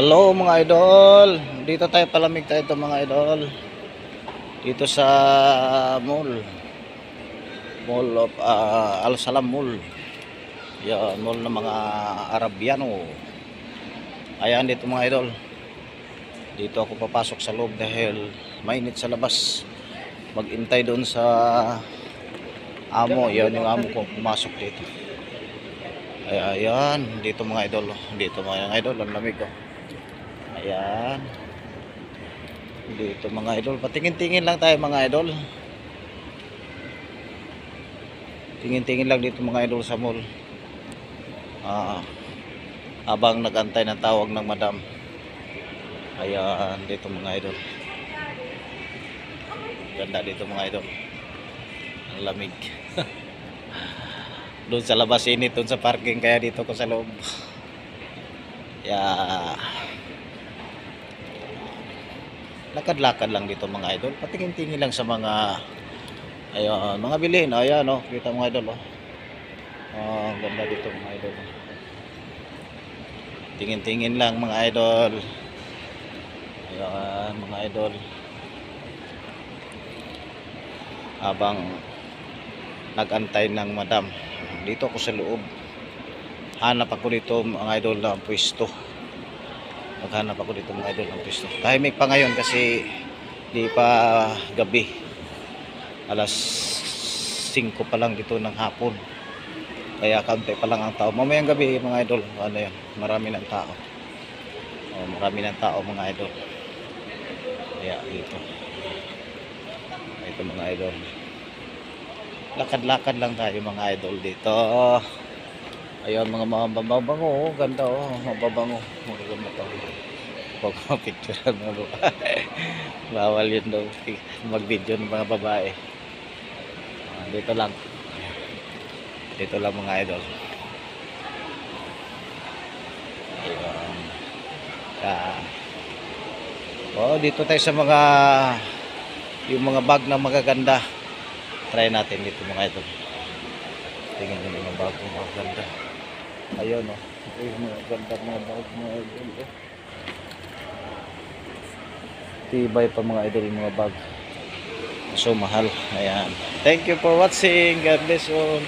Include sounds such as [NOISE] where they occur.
Hello mga idol, dito tayo palamig tayo mga idol. Dito sa mall. Mall of ah, Al Salam Mall. Yan, mall ng mga Arabiano. Ayan dito mga idol. Dito ako papasok sa loob dahil mainit sa labas. Magintay doon sa amo, yan yung amo ko pumasok dito. Ay, ayan, dito mga idol. Dito mga idol, ang lamig oh Ayan. Dito mga idol. Patingin-tingin lang tayo mga idol. Tingin-tingin lang dito mga idol sa mall. Ah, habang nagantay ng tawag ng madam. Ayan, dito mga idol. Ganda dito mga idol. Ang lamig. [LAUGHS] doon sa labas init, doon sa parking, kaya dito ko sa loob. Yeah lakad-lakad lang dito mga idol. Patingin-tingin lang sa mga ayun, mga bilhin. Ayan oh, kita mga idol oh. Oh, ang ganda dito mga idol. Tingin-tingin lang mga idol. Ayan, mga idol. Habang nagantay ng madam. Dito ako sa loob. Hanap ako dito mga idol ng pwesto maghanap ako dito mga idol ng pisto. Tahimik pa ngayon kasi di pa gabi. Alas 5 pa lang dito ng hapon. Kaya kaunti pa lang ang tao. Mamayang gabi mga idol ano yan marami ng tao. Oh, marami ng tao mga idol. Kaya dito. Ito mga idol. Lakad-lakad lang tayo mga idol dito Ayun mga mababango, oh, ganda oh, mababango. Maganda to. Huwag mo picture ng babae. [LAUGHS] Bawal yun daw mag-video ng mga babae. Ah, dito lang. Dito lang mga idol. Ayun. Ah. Oh, dito tayo sa mga yung mga bag na magaganda. Try natin dito mga idol. Tingnan yung mga bagong magaganda. Ayun oh. Ay, mga ganda mga bag mga idol oh. Tibay pa mga idol yung mga bag. So mahal. Ayan. Thank you for watching. God bless all.